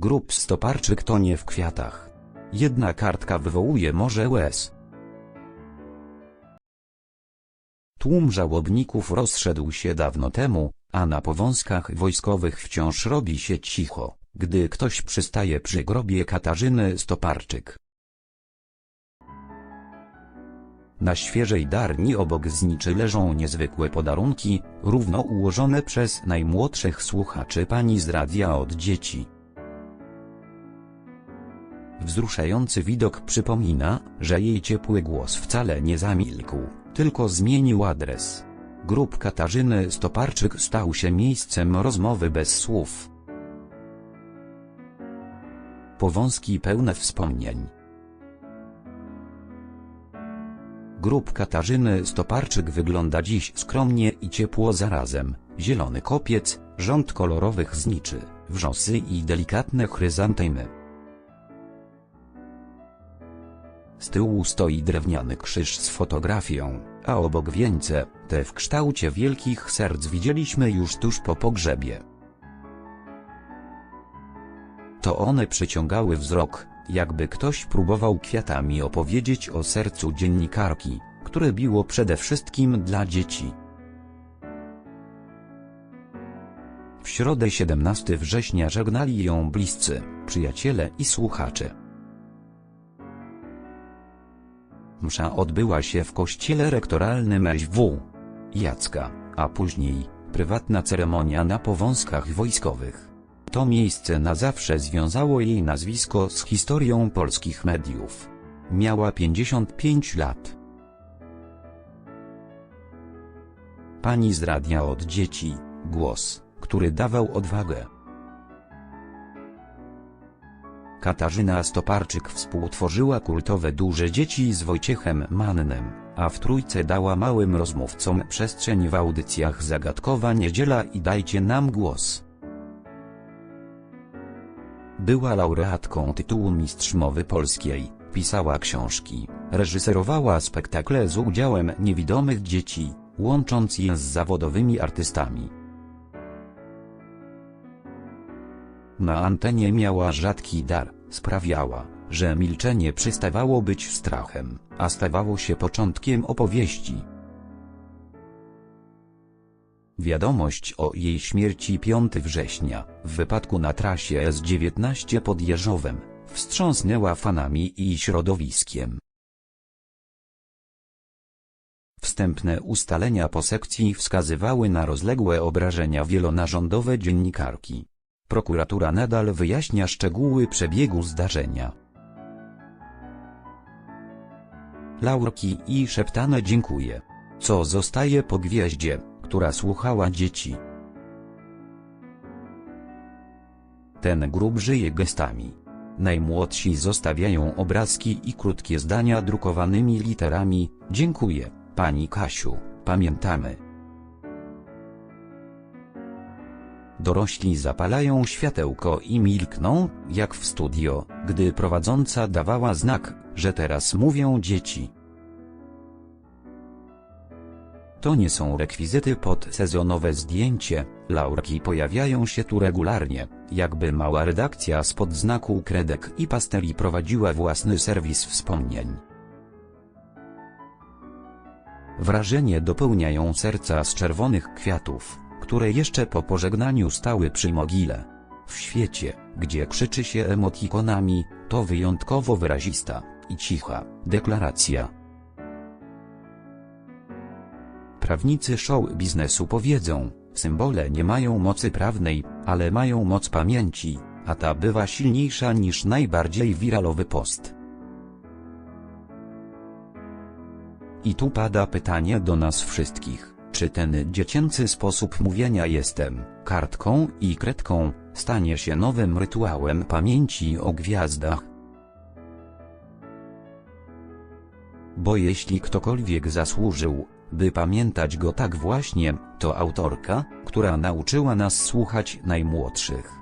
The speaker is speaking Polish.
Grób stoparczyk tonie w kwiatach. Jedna kartka wywołuje morze łez. Tłum żałobników rozszedł się dawno temu, a na powązkach wojskowych wciąż robi się cicho, gdy ktoś przystaje przy grobie Katarzyny Stoparczyk. Na świeżej darni obok zniczy leżą niezwykłe podarunki, równo ułożone przez najmłodszych słuchaczy pani z radia od dzieci. Wzruszający widok przypomina, że jej ciepły głos wcale nie zamilkł, tylko zmienił adres. Grób Katarzyny Stoparczyk stał się miejscem rozmowy bez słów. Powązki pełne wspomnień. Grób Katarzyny Stoparczyk wygląda dziś skromnie i ciepło zarazem. Zielony kopiec, rząd kolorowych zniczy, wrzosy i delikatne chryzantemy. Z tyłu stoi drewniany krzyż z fotografią, a obok wieńce, te w kształcie wielkich serc widzieliśmy już tuż po pogrzebie. To one przyciągały wzrok, jakby ktoś próbował kwiatami opowiedzieć o sercu dziennikarki, które biło przede wszystkim dla dzieci. W środę 17 września żegnali ją bliscy, przyjaciele i słuchacze. Msza odbyła się w kościele rektoralnym SW Jacka, a później prywatna ceremonia na powązkach wojskowych. To miejsce na zawsze związało jej nazwisko z historią polskich mediów. Miała 55 lat. Pani z radia od dzieci, głos, który dawał odwagę. Katarzyna Stoparczyk współtworzyła kultowe Duże Dzieci z Wojciechem Mannem, a w trójce dała małym rozmówcom przestrzeń w audycjach Zagadkowa Niedziela i Dajcie nam głos. Była laureatką tytułu Mistrz Mowy Polskiej, pisała książki, reżyserowała spektakle z udziałem niewidomych dzieci, łącząc je z zawodowymi artystami. Na antenie miała rzadki dar, sprawiała, że milczenie przestawało być strachem, a stawało się początkiem opowieści. Wiadomość o jej śmierci 5 września, w wypadku na trasie S19 pod Jeżowem, wstrząsnęła fanami i środowiskiem. Wstępne ustalenia po sekcji wskazywały na rozległe obrażenia wielonarządowe dziennikarki. Prokuratura nadal wyjaśnia szczegóły przebiegu zdarzenia. Laurki i szeptane dziękuję. Co zostaje po gwieździe, która słuchała dzieci? Ten grób żyje gestami. Najmłodsi zostawiają obrazki i krótkie zdania drukowanymi literami. Dziękuję, pani Kasiu, pamiętamy. Dorośli zapalają światełko i milkną, jak w studio, gdy prowadząca dawała znak, że teraz mówią dzieci. To nie są rekwizyty pod sezonowe zdjęcie, laurki pojawiają się tu regularnie, jakby mała redakcja spod znaku kredek i pasteli prowadziła własny serwis wspomnień. Wrażenie dopełniają serca z czerwonych kwiatów, które jeszcze po pożegnaniu stały przy mogile. W świecie, gdzie krzyczy się emotikonami, to wyjątkowo wyrazista i cicha deklaracja. Prawnicy show biznesu powiedzą, symbole nie mają mocy prawnej, ale mają moc pamięci, a ta bywa silniejsza niż najbardziej wiralowy post. I tu pada pytanie do nas wszystkich, czy ten dziecięcy sposób mówienia jestem, kartką i kredką, stanie się nowym rytuałem pamięci o gwiazdach? Bo jeśli ktokolwiek zasłużył, by pamiętać go tak właśnie, to autorka, która nauczyła nas słuchać najmłodszych.